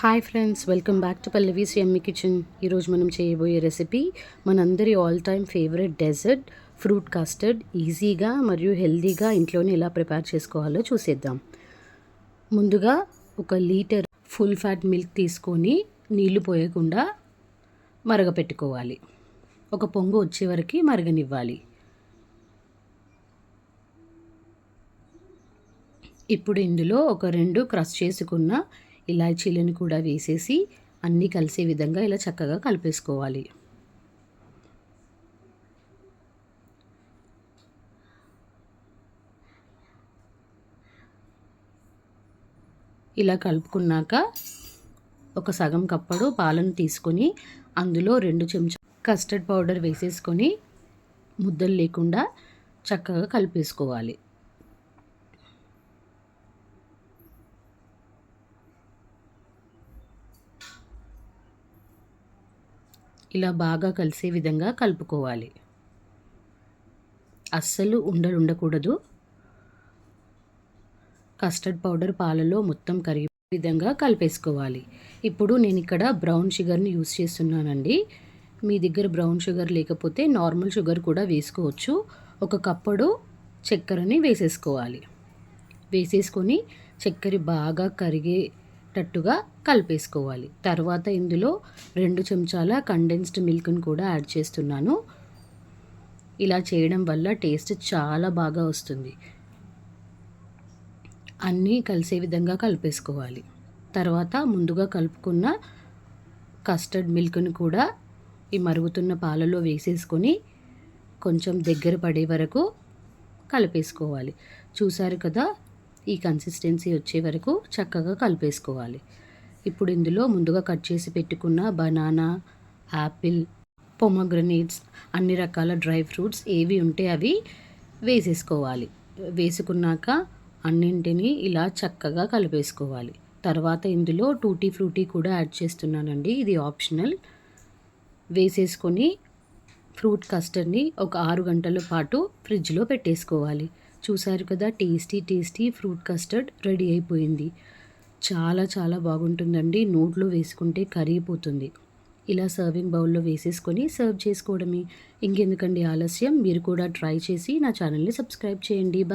Hi friends welcome back to Pallavi's yummy kitchen. ఈరోజు మనం చేయబోయే రెసిపీ మనందరి all time favourite dessert fruit custard ఈజీగా మరియు హెల్దీగా ఇంట్లోనే ఎలా ప్రిపేర్ చేసుకోవాలో చూసేద్దాం. ముందుగా ఒక లీటర్ ఫుల్ ఫ్యాట్ మిల్క్ తీసుకొని నీళ్ళు పోయకుండా మరగపెట్టుకోవాలి. ఒక పొంగు వచ్చే వరకు మరగనివ్వాలి. ఇప్పుడు ఇందులో ఒక రెండు క్రష్ చేసుకున్న ఇలాచీలను కూడా వేసేసి అన్నీ కలిసే విధంగా ఇలా చక్కగా కలిపేసుకోవాలి. ఇలా కలుపుకున్నాక ఒక సగం కప్పడు పాలను తీసుకొని అందులో రెండు చెంచా కస్టర్డ్ పౌడర్ వేసేసుకొని ముద్దలు లేకుండా చక్కగా కలిపేసుకోవాలి. ఇలా బాగా కలిసే విధంగా కలుపుకోవాలి. అస్సలు ఉండలు ఉండకూడదు. కస్టర్డ్ పౌడర్ పాలలో మొత్తం కరిగే విధంగా కలిపేసుకోవాలి. ఇప్పుడు నేను ఇక్కడ బ్రౌన్ షుగర్ని యూస్ చేస్తున్నానండి. మీ దగ్గర బ్రౌన్ షుగర్ లేకపోతే నార్మల్ షుగర్ కూడా వేసుకోవచ్చు. ఒక కప్పుడు చక్కెరని వేసేసుకోవాలి. వేసేసుకొని చక్కెర బాగా కరిగే తట్టుగా కలిపేసుకోవాలి. తర్వాత ఇందులో రెండు చెంచాల కండెన్స్డ్ మిల్క్ని కూడా యాడ్ చేస్తున్నాను. ఇలా చేయడం వల్ల టేస్ట్ చాలా బాగా వస్తుంది. అన్నీ కలిసే విధంగా కలిపేసుకోవాలి. తర్వాత ముందుగా కలుపుకున్న కస్టర్డ్ మిల్క్ని కూడా ఈ మరుగుతున్న పాలలో వేసేసుకొని కొంచెం దగ్గర పడే వరకు కలిపేసుకోవాలి. చూసారు కదా ఈ కన్సిస్టెన్సీ వచ్చే వరకు చక్కగా కలిపేసుకోవాలి. ఇప్పుడు ఇందులో ముందుగా కట్ చేసి పెట్టుకున్న బనానా యాపిల్ పొమగ్రనేట్స్ అన్ని రకాల డ్రై ఫ్రూట్స్ ఏవి ఉంటే అవి వేసేసుకోవాలి. వేసుకున్నాక అన్నింటినీ ఇలా చక్కగా కలిపేసుకోవాలి. తర్వాత ఇందులో టూటీ ఫ్రూటీ కూడా యాడ్ చేస్తున్నానండి. ఇది ఆప్షనల్ వేసేసుకొని ఫ్రూట్ కస్టర్డ్ని ఒక ఆరు గంటల పాటు ఫ్రిడ్జ్లో పెట్టేసుకోవాలి. చూశారు కదా tasty tasty fruit custard ready అయిపోయింది. చాలా చాలా బాగుంటుందండి. నోట్లో వేసుకుంటే కరిగిపోతుంది. ఇలా సర్వింగ్ బౌల్లో వేసేసుకొని సర్వ్ చేసుకోవడమే. ఇంకెందుకండి ఆలస్యం? మీరు కూడా ట్రై చేసి నా ఛానల్ని సబ్స్క్రైబ్ చేయండి. బా.